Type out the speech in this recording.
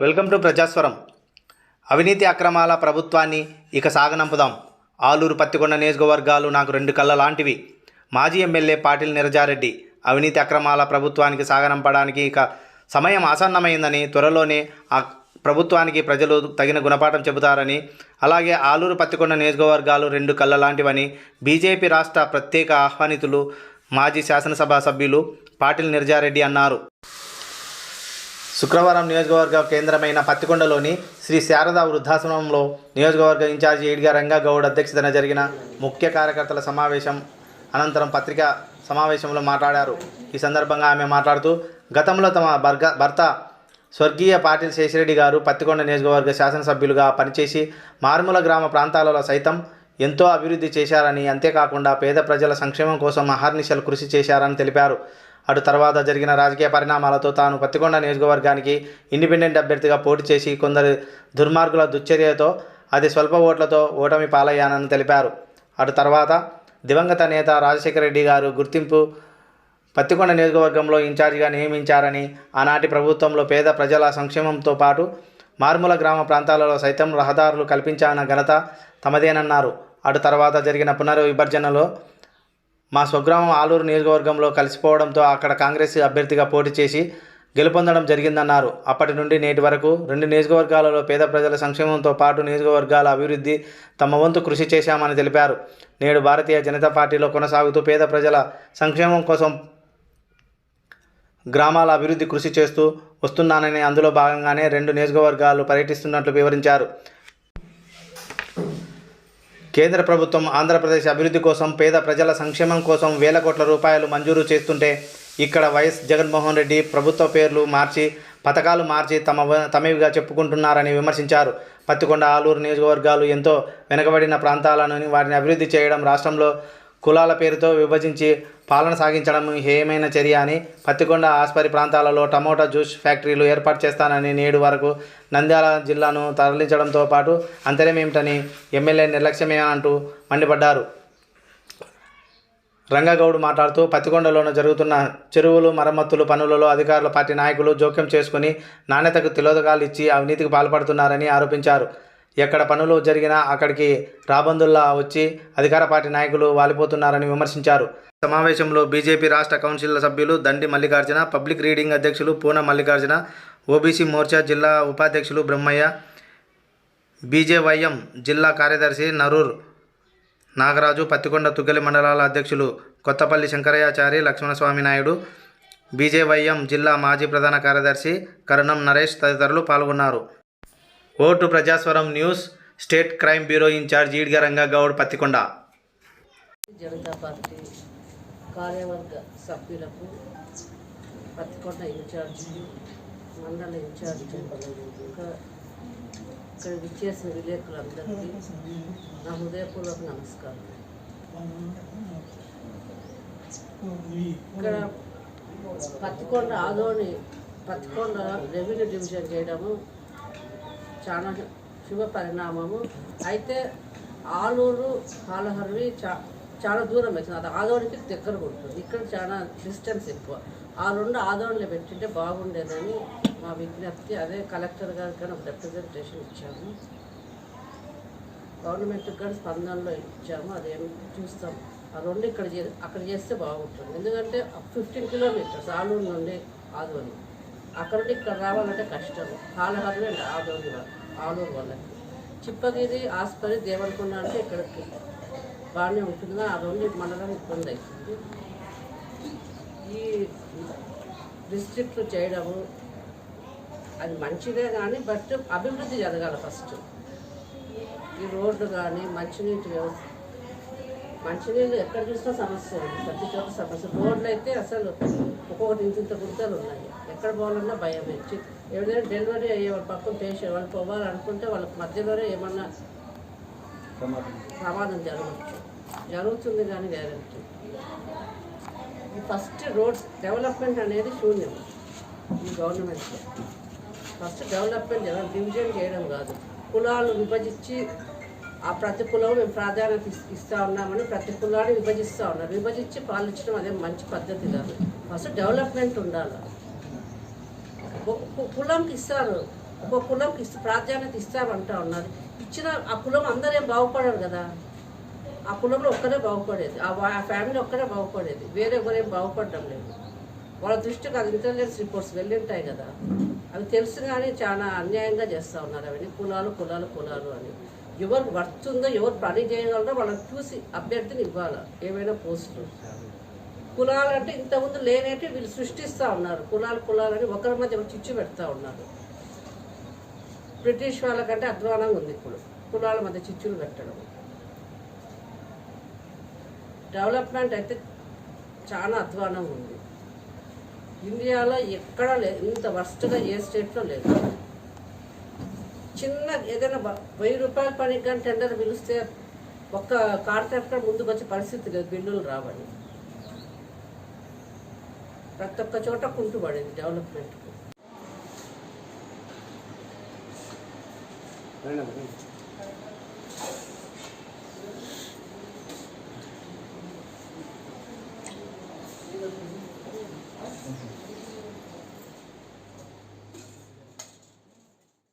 Welcome to ప్రజాస్వరం. అవినీతి అక్రమాల ప్రభుత్వాన్ని ఇక సాగనంపుదాం. ఆలూరు పత్తికొండ నియోజకవర్గాలు నాకు రెండు కళ్ళ లాంటివి. మాజీ ఎమ్మెల్యే పాటిల్ నిరజారెడ్డి అవినీతి అక్రమాల ప్రభుత్వానికి సాగనంపడానికి ఇక సమయం ఆసన్నమైందని త్వరలోనే ఆ ప్రభుత్వానికి ప్రజలు తగిన గుణపాఠం చెబుతారని అలాగే ఆలూరు పత్తికొండ నియోజకవర్గాలు రెండు కళ్ళ లాంటివని బీజేపీ రాష్ట్ర ప్రత్యేక ఆహ్వానితులు మాజీ శాసనసభ సభ్యులు పాటిల్ నిరజారెడ్డి అన్నారు. శుక్రవారం నియోజకవర్గ కేంద్రమైన పత్తికొండలోని శ్రీ శారదా వృద్ధాశ్రమంలో నియోజకవర్గ ఇన్ఛార్జి ఈడ్గా రంగాగౌడ్ అధ్యక్షతన జరిగిన ముఖ్య కార్యకర్తల సమావేశం అనంతరం పత్రికా సమావేశంలో మాట్లాడారు. ఈ సందర్భంగా ఆమె మాట్లాడుతూ గతంలో తమ భర్గ భర్త స్వర్గీయ పాటిల్ శేషిరెడ్డి గారు పత్తికొండ నియోజకవర్గ శాసనసభ్యులుగా పనిచేసి మారుమూల గ్రామ ప్రాంతాలలో సైతం ఎంతో అభివృద్ధి చేశారని అంతేకాకుండా పేద ప్రజల సంక్షేమం కోసం అహర్నిశలు కృషి చేశారని తెలిపారు. అటు తర్వాత జరిగిన రాజకీయ పరిణామాలతో తాను పత్తికొండ నియోజకవర్గానికి ఇండిపెండెంట్ అభ్యర్థిగా పోటీ చేసి కొందరు దుర్మార్గుల దుశ్చర్యతో అది స్వల్ప ఓట్లతో ఓటమి పాలయ్యానని తెలిపారు. అటు తర్వాత దివంగత నేత రాజశేఖర రెడ్డి గారు గుర్తింపు పత్తికొండ నియోజకవర్గంలో ఇన్ఛార్జిగా నియమించారని ఆనాటి ప్రభుత్వంలో పేద ప్రజల సంక్షేమంతో పాటు మారుమూల గ్రామ ప్రాంతాలలో సైతం రహదారులు కల్పించాన ఘనత తమదేనన్నారు. అటు తర్వాత జరిగిన పునర్విభజనలో మా స్వగ్రామం ఆలూరు నియోజకవర్గంలో కలిసిపోవడంతో అక్కడ కాంగ్రెస్ అభ్యర్థిగా పోటీ చేసి గెలుపొందడం జరిగిందన్నారు. అప్పటి నుండి నేటి వరకు రెండు నియోజకవర్గాలలో పేద ప్రజల సంక్షేమంతో పాటు నియోజకవర్గాల అభివృద్ధి తమ వంతు కృషి చేశామని తెలిపారు. నేడు భారతీయ జనతా పార్టీలో కొనసాగుతూ పేద ప్రజల సంక్షేమం కోసం గ్రామాల అభివృద్ధి కృషి చేస్తూ వస్తున్నానని అందులో భాగంగానే రెండు నియోజకవర్గాలు పర్యటిస్తున్నట్లు వివరించారు. కేంద్ర ప్రభుత్వం ఆంధ్రప్రదేశ్ అభివృద్ధి కోసం పేద ప్రజల సంక్షేమం కోసం వేల కోట్ల రూపాయలు మంజూరు చేస్తుంటే ఇక్కడ వైఎస్ జగన్మోహన్ రెడ్డి ప్రభుత్వ పేర్లు మార్చి పథకాలు మార్చి తమ తమవిగా చెప్పుకుంటున్నారని విమర్శించారు. పత్తికొండ ఆలూరు నియోజకవర్గాలు ఎంతో వెనుకబడిన ప్రాంతాలను వాటిని అభివృద్ధి చేయడం రాష్ట్రంలో కులాల పేరుతో విభజించి పాలన సాగించడం హేయమైన చర్య అని పత్తికొండ ఆస్పరి ప్రాంతాలలో టమోటా జ్యూస్ ఫ్యాక్టరీలు ఏర్పాటు చేస్తానని నేడు వరకు నంద్యాల జిల్లాను తరలించడంతో పాటు అంతరమేమిటని ఎమ్మెల్యే నిర్లక్ష్యమే అంటూ మండిపడ్డారు. రంగగౌడ్ మాట్లాడుతూ పత్తికొండలోన జరుగుతున్న చెరువులు మరమ్మతులు పనులలో అధికారుల పార్టీ నాయకులు జోక్యం చేసుకుని నాణ్యతకు తిలోదకాలు ఇచ్చి అవినీతికి పాల్పడుతున్నారని ఆరోపించారు. ఎక్కడ పనులు జరిగినా అక్కడికి రాబందుల్లా వచ్చి అధికార పార్టీ నాయకులు వాలిపోతున్నారని విమర్శించారు. సమావేశంలో బీజేపీ రాష్ట్ర కౌన్సిల్ సభ్యులు దండి మల్లికార్జున పబ్లిక్ రీడింగ్ అధ్యక్షులు పూన మల్లికార్జున ఓబీసీ మోర్చా జిల్లా ఉపాధ్యక్షులు బ్రహ్మయ్య బీజేవైఎం జిల్లా కార్యదర్శి నరూర్ నాగరాజు పత్తికొండ తుగ్గలి మండలాల అధ్యక్షులు కొత్తపల్లి శంకరయాచారి లక్ష్మణస్వామి నాయుడు బీజేవైఎం జిల్లా మాజీ ప్రధాన కార్యదర్శి కరుణం నరేష్ తదితరులు పాల్గొన్నారు. Vote Prajaswaram news state crime bureau incharge Edga Rangagoud Pattikonda. Janata party కార్యవర్గ సభ్యులకు పత్తికొండ ఇన్ఛార్జి మండల ఇన్ఛార్జి ఇక్కడ విచ్చేసిన విలేకరులందరికీ నా హృదయపూర్వక నమస్కారం. ఇక్కడ పత్తికొండ ఆదోని పత్తికొండ రెవెన్యూ డివిజన్ చేయడము చాలా శుభ పరిణామము. అయితే ఆలూరు కాలహర్వి చా చాలా దూరం వచ్చింది. అది ఆదోనికి దగ్గర ఉంటుంది. ఇక్కడ చాలా డిస్టెన్స్ ఎక్కువ. ఆ రెండు ఆదోళనలు పెట్టింటే బాగుండేదని మా విజ్ఞప్తి. అదే కలెక్టర్ గారికి కానీ రిప్రజెంటేషన్ ఇచ్చాము. గవర్నమెంట్కి కూడా స్పందనలో ఇచ్చాము. అదేం చూస్తాం. ఆ రెండు ఇక్కడ చే అక్కడ చేస్తే బాగుంటుంది. ఎందుకంటే ఫిఫ్టీన్ కిలోమీటర్స్ ఆలూరు నుండి ఆదోని. అక్కడ నుండి ఇక్కడ రావాలంటే కష్టం. కాలహర్వి ఆలూరు ఆలూరు వల్ల ఆలూరు వాళ్ళకి చిప్పగిరి ఆస్పరి దేవరకొండ అంటే ఇక్కడికి. బాగానే ఉంటుంది? ఆ రెండు మండలం ఇబ్బంది అవుతుంది ఈ డిస్ట్రిక్ట్లు చేయడము అది మంచిదే కానీ బట్ అభివృద్ధి జరగాలి ఫస్ట్. ఈ రోడ్లు కానీ మంచినీటి వ్యవస్థ మంచినీళ్ళు ఎక్కడ చూసినా సమస్య ఉంది. ప్రతి చోట సమస్య. రోడ్లు అయితే అసలు ఒక్కొక్కటి ఇంత ఇంత ఉన్నాయి. ఎక్కడ పోవాలన్నా భయం వచ్చి. ఏదైనా డెలివరీ అయ్యే వాళ్ళ పక్కన పేషెంట్ వాళ్ళు పోవాలనుకుంటే వాళ్ళకి మధ్యలోనే ఏమన్నా ప్రమాదం జరగవచ్చు. జరుగుతుంది కానీ గ్యారెంటీ ఫస్ట్ రోడ్స్ డెవలప్మెంట్ అనేది శూన్యం. ఈ గవర్నమెంట్లో ఫస్ట్ డెవలప్మెంట్ ఎలా? డివిజన్ చేయడం కాదు. కులాలు విభజించి ఆ ప్రతి కులం మేము ప్రాధాన్యత ఇస్తూ ఉన్నామని ప్రతి కులాన్ని విభజిస్తూ ఉన్నారు. విభజించి పాలించడం అదే మంచి పద్ధతి కాదు. ఫస్ట్ డెవలప్మెంట్ ఉండాలి. కులంకి ఇస్తారు. ఒక కులంకి ఇస్తే ప్రాధాన్యత ఇస్తామంటా ఉన్నారు. ఇచ్చిన ఆ కులం అందరేం బాగుపడరు కదా. ఆ కులంలో ఒక్కరే బాగుపడేది. ఆ ఫ్యామిలీ ఒక్కరే బాగుపడేది. వేరే ఎవరేం బాగుపడడం లేదు. వాళ్ళ దృష్టికి అది ఇంటెలిజెన్స్ రిపోర్ట్స్ వెళ్ళింటాయి కదా. అవి తెలుసు కానీ చాలా అన్యాయంగా చేస్తూ ఉన్నారు. అవన్నీ కులాలు కులాలు కులాలు అని. ఎవరు వర్త్ ఉందో ఎవరు పని చేయగలరో వాళ్ళని చూసి అభ్యర్థిని ఇవ్వాలి? ఏమైనా పోస్టులు కులాలు అంటే ఇంతకుముందు లేనేటి వీళ్ళు సృష్టిస్తూ ఉన్నారు. కులాలు కులాలని ఒకరి మధ్య చిచ్చు పెడతా ఉన్నారు. బ్రిటిష్ వాళ్ళకంటే అధ్వానంగా ఉంది ఇప్పుడు. కులాల మధ్య చిచ్చులు పెట్టడం. డెవలప్మెంట్ అయితే చాలా అధ్వానంగా ఉంది. ఇండియాలో ఎక్కడ లేదు ఇంత వర్స్ట్గా ఏ స్టేట్లో లేదు. చిన్న ఏదైనా వెయ్యి రూపాయల పనికి కానీ టెండర్ పిలిస్తే ఒక్క కార్ ముందుకు వచ్చే పరిస్థితి లేదు. బిల్లులు రావని. ప్రతి ఒక్క చోట కుంటుపడింది డెవలప్మెంట్కి రండి అమ్మ, రండి.